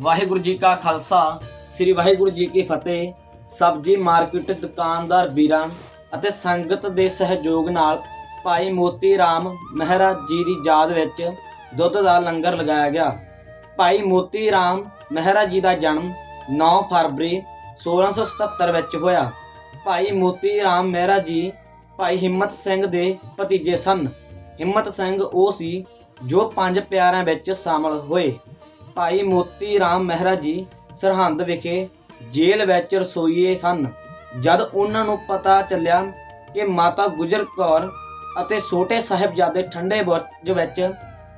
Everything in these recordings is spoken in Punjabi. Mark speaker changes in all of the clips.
Speaker 1: ਵਾਹਿਗੁਰੂ ਜੀ ਕਾ ਖਾਲਸਾ, ਸ੍ਰੀ ਵਾਹਿਗੁਰੂ ਜੀ ਕੀ ਫਤਿਹ। ਸਬਜੀ ਮਾਰਕੀਟ ਦੁਕਾਨਦਾਰ ਵੀਰਾਂ ਅਤੇ ਸੰਗਤ ਦੇ ਸਹਿਯੋਗ ਨਾਲ ਭਾਈ ਮੋਤੀ ਰਾਮ ਮਹਿਰਾ ਜੀ ਦੀ ਯਾਦ ਵਿੱਚ ਦੁੱਧ ਦਾ ਲੰਗਰ ਲਗਾਇਆ ਗਿਆ। ਭਾਈ ਮੋਤੀ ਰਾਮ ਮਹਿਰਾ ਜੀ ਦਾ ਜਨਮ 9 ਫਰਵਰੀ 1677 ਵਿੱਚ ਹੋਇਆ। ਭਾਈ ਮੋਤੀ ਰਾਮ ਮਹਿਰਾ ਜੀ ਭਾਈ ਹਿੰਮਤ ਸਿੰਘ ਦੇ ਭਤੀਜੇ ਸਨ। ਹਿੰਮਤ ਸਿੰਘ ਉਹ ਸੀ ਜੋ ਪੰਜ ਪਿਆਰਿਆਂ ਵਿੱਚ ਸ਼ਾਮਲ ਹੋਏ। ਭਾਈ ਮੋਤੀ ਰਾਮ ਮਹਿਰਾ ਜੀ ਸਰਹੰਦ ਵਿਖੇ ਜੇਲ੍ਹ ਵਿੱਚ ਰਸੋਈਏ ਸਨ। ਜਦ ਉਹਨਾਂ ਨੂੰ ਪਤਾ ਚੱਲਿਆ ਕਿ ਮਾਤਾ ਗੁਜਰ ਕੌਰ ਅਤੇ ਛੋਟੇ ਸਾਹਿਬਜ਼ਾਦੇ ਠੰਡੇ ਬੁਰਜ ਵਿੱਚ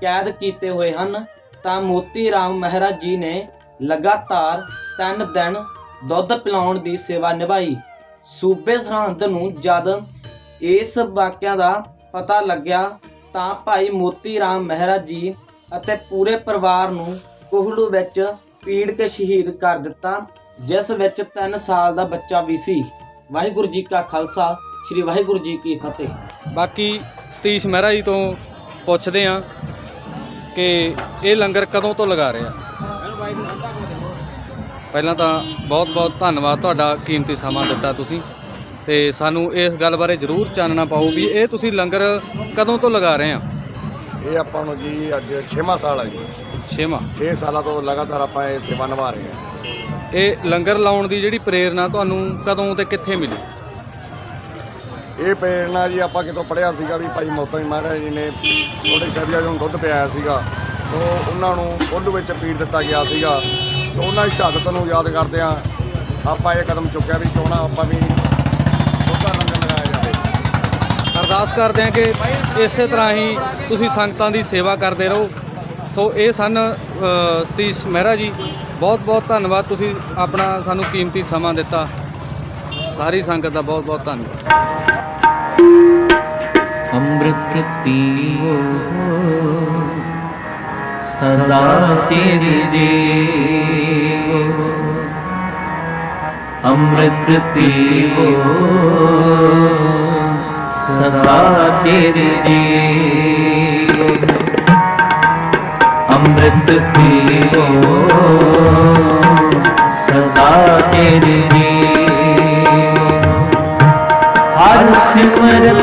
Speaker 1: ਕੈਦ ਕੀਤੇ ਹੋਏ ਹਨ, ਤਾਂ ਮੋਤੀ ਰਾਮ ਮਹਿਰਾ ਜੀ ਨੇ ਲਗਾਤਾਰ ਤਿੰਨ ਦਿਨ ਦੁੱਧ ਪਿਲਾਉਣ ਦੀ ਸੇਵਾ ਨਿਭਾਈ। ਸੂਬੇ ਸਰਹੰਦ ਨੂੰ ਜਦ ਇਸ ਵਾਕਿਆ ਦਾ ਪਤਾ ਲੱਗਿਆ, ਤਾਂ ਭਾਈ ਮੋਤੀ ਰਾਮ ਮਹਿਰਾ ਜੀ ਅਤੇ ਪੂਰੇ ਪਰਿਵਾਰ ਨੂੰ ਕੋਹਲੂ ਵਿੱਚ ਪੀੜ ਕੇ ਸ਼ਹੀਦ ਕਰ ਦਿੱਤਾ, ਜਿਸ ਵਿੱਚ 3 ਸਾਲ ਦਾ ਬੱਚਾ ਵੀ ਸੀ। ਵਾਹਿਗੁਰੂ ਜੀ ਕਾ ਖਾਲਸਾ, ਸ੍ਰੀ ਵਾਹਿਗੁਰੂ ਜੀ ਕੀ ਫਤਿਹ।
Speaker 2: ਬਾਕੀ ਸਤੀਸ਼ ਮਹਿਰਾ ਜੀ ਤੋਂ ਪੁੱਛਦੇ ਆ ਕਿ ਇਹ ਲੰਗਰ ਕਦੋਂ ਤੋਂ ਲਗਾ ਰਹੇ ਆ? ਪਹਿਲਾਂ ਤਾਂ ਬਹੁਤ-ਬਹੁਤ ਧੰਨਵਾਦ ਤੁਹਾਡਾ ਕੀਮਤੀ ਸਮਾਂ ਦਿੱਤਾ ਤੁਸੀਂ। ਤੇ ਸਾਨੂੰ ਇਸ ਗੱਲ ਬਾਰੇ ਜ਼ਰੂਰ ਚਾਨਣਾ ਪਾਓ ਵੀ ਇਹ ਤੁਸੀਂ ਲੰਗਰ ਕਦੋਂ ਤੋਂ ਲਗਾ ਰਹੇ ਆ?
Speaker 3: ਇਹ ਆਪਾਂ ਨੂੰ ਜੀ ਅੱਜ 6ਵਾਂ ਸਾਲ ਹੈ ਜੀ।
Speaker 2: ਛੇਵਾਂ?
Speaker 3: 6 ਸਾਲਾਂ ਤੋਂ ਲਗਾਤਾਰ ਆਪਾਂ ਇਹ ਸੇਵਾ ਨਿਭਾ ਰਹੇ ਹਾਂ।
Speaker 2: ਇਹ ਲੰਗਰ ਲਾਉਣ ਦੀ ਜਿਹੜੀ ਪ੍ਰੇਰਣਾ ਤੁਹਾਨੂੰ ਕਦੋਂ ਤੇ ਕਿੱਥੇ ਮਿਲੀ?
Speaker 3: ਇਹ ਪ੍ਰੇਰਣਾ ਜੀ ਆਪਾਂ ਕਿਤੋਂ ਪੜਿਆ ਸੀਗਾ ਵੀ ਭਾਈ ਮੋਤਾ ਜੀ ਮਹਾਰਾਜ ਜੀ ਨੇ ਛੋਟੇ ਸਾਹਿਬਜ਼ਾਦੇ ਨੂੰ ਦੁੱਧ ਪਿਆਇਆ ਸੀਗਾ। ਸੋ ਉਹਨਾਂ ਨੂੰ ਕੋਲੂ ਵਿੱਚ ਪੀੜ ਦਿੱਤਾ ਗਿਆ ਸੀਗਾ। ਤੇ ਉਹਨਾਂ ਦੀ ਸ਼ਹਾਦਤ ਨੂੰ ਯਾਦ ਕਰਦੇ ਆ ਆਪਾਂ ਇਹ ਕਦਮ ਚੁੱਕਿਆ ਵੀ ਕਿਉਂ ਨਾ ਆਪਾਂ ਵੀ ਦੁੱਧ ਦਾ ਲੰਗਰ ਲਗਾਇਆ ਜਾਵੇ
Speaker 2: ਅਰਦਾਸ ਕਰਦੇ ਹਾਂ ਕਿ ਇਸੇ ਤਰ੍ਹਾਂ ਹੀ ਤੁਸੀਂ ਸੰਗਤਾਂ ਦੀ ਸੇਵਾ ਕਰਦੇ ਰਹੋ। ਸੋ ਇਹ ਸਨ ਸਤੀਸ਼ ਮਹਿਰਾ ਜੀ। ਬਹੁਤ ਬਹੁਤ ਧੰਨਵਾਦ ਤੁਸੀਂ ਆਪਣਾ ਸਾਨੂੰ ਕੀਮਤੀ ਸਮਾਂ ਦਿੱਤਾ। ਸਾਰੀ ਸੰਗਤ ਦਾ ਬਹੁਤ ਬਹੁਤ ਧੰਨਵਾਦ।
Speaker 4: ਅੰਮ੍ਰਿਤ ਪੀਓ, ਸਦਾ ਤੇਰੇ ਜੀਵੋ ਅੰਮ੍ਰਿਤ ਪੀਓ ਸਦਾ ਤੇਰੇ ਅੰਮ੍ਰਿਤ ਪੀਓ ਸਦਾ ਤੇਰੇ ਜੀਵੋ ਹਰ ਸਿਮਰਤ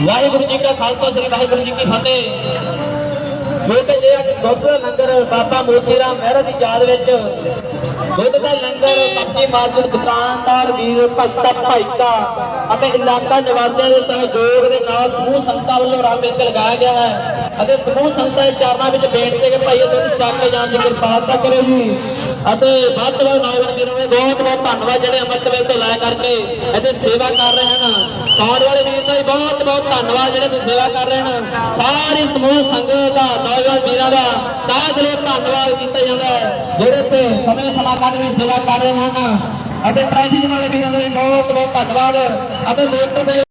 Speaker 1: ਵਾਹਿਗੁਰੂ ਜੀ ਕਾ ਖਾਲਸਾ, ਸ੍ਰੀ ਵਾਹਿਗੁਰੂ ਜੀ ਕੀ ਫਤਿਹ। ਜੋ ਕਿ ਇਹ ਦੁੱਧ ਲੰਗਰ ਬਾਬਾ ਮੋਤੀ ਰਾਮ ਮਹਿਰਾ ਦੀ ਯਾਦ ਵਿੱਚ ਦੁੱਧ ਦਾ ਲੰਗਰ ਸਬਜ਼ੀ ਮਾਰਕੀਟ ਦੁਕਾਨਦਾਰ ਵੀਰ ਭਗਤਾ ਭਾਈਤਾ ਅਤੇ ਇਲਾਕਾ ਨਿਵਾਸੀਆਂ ਦੇ ਸਹਿਯੋਗ ਦੇ ਨਾਲ ਸਮੂਹ ਸੰਗਤਾਂ ਵੱਲੋਂ ਰਲ ਮਿਲ ਕੇ ਲਗਾਇਆ ਗਿਆ ਹੈ। ਅਤੇ ਸਮੂਹ ਸੰਗਤਾਂ ਦੇ ਚਰਨਾਂ ਵਿੱਚ ਬੇਨਤੀ ਹੈ ਕਿ ਭਾਈ ਇਹ ਦੁੱਧ ਛਕ ਕੇ ਜਾਣ ਦੀ ਕਿਰਪਾਲਤਾ ਕਰੋ ਜੀ। ਅਤੇ ਵੱਧ ਵੱਧ ਨੌਜਵਾਨ ਵੀਰਾਂ ਨੂੰ ਬਹੁਤ ਬਹੁਤ ਧੰਨਵਾਦ ਜਿਹੜੇ ਅੰਮ੍ਰਿਤ ਵੇਲੇ ਤੋਂ ਲੈ ਕਰਕੇ ਇੱਥੇ ਸੇਵਾ ਕਰ ਰਹੇ ਹਨ। ਸੌਣ ਵਾਲੇ ਵੀਰ ਦਾ ਬਹੁਤ ਬਹੁਤ ਧੰਨਵਾਦ ਜਿਹੜੇ ਤੇ ਸੇਵਾ ਕਰ ਰਹੇ ਹਨ। ਸਾਰੀ ਸਮੂਹ ਸੰਗਤ ਦਾ, ਨੌਜਵਾਨ ਵੀਰਾਂ ਦਾ ਤਹਿ ਦਿਲੋਂ ਧੰਨਵਾਦ ਕੀਤਾ ਜਾਂਦਾ ਹੈ। ਜਿਹੜੇ ਤੇ ਸਮੇਂ ਸਮਾਂ ਕੱਢ ਕੇ ਸੇਵਾ ਕਰ ਰਹੇ ਹਨ। ਅਤੇ ਟ੍ਰੈਫਿਕ ਵਾਲੇ ਵੀਰਾਂ ਦਾ ਬਹੁਤ ਬਹੁਤ ਧੰਨਵਾਦ। ਅਤੇ ਮੋਟਰ ਦੇ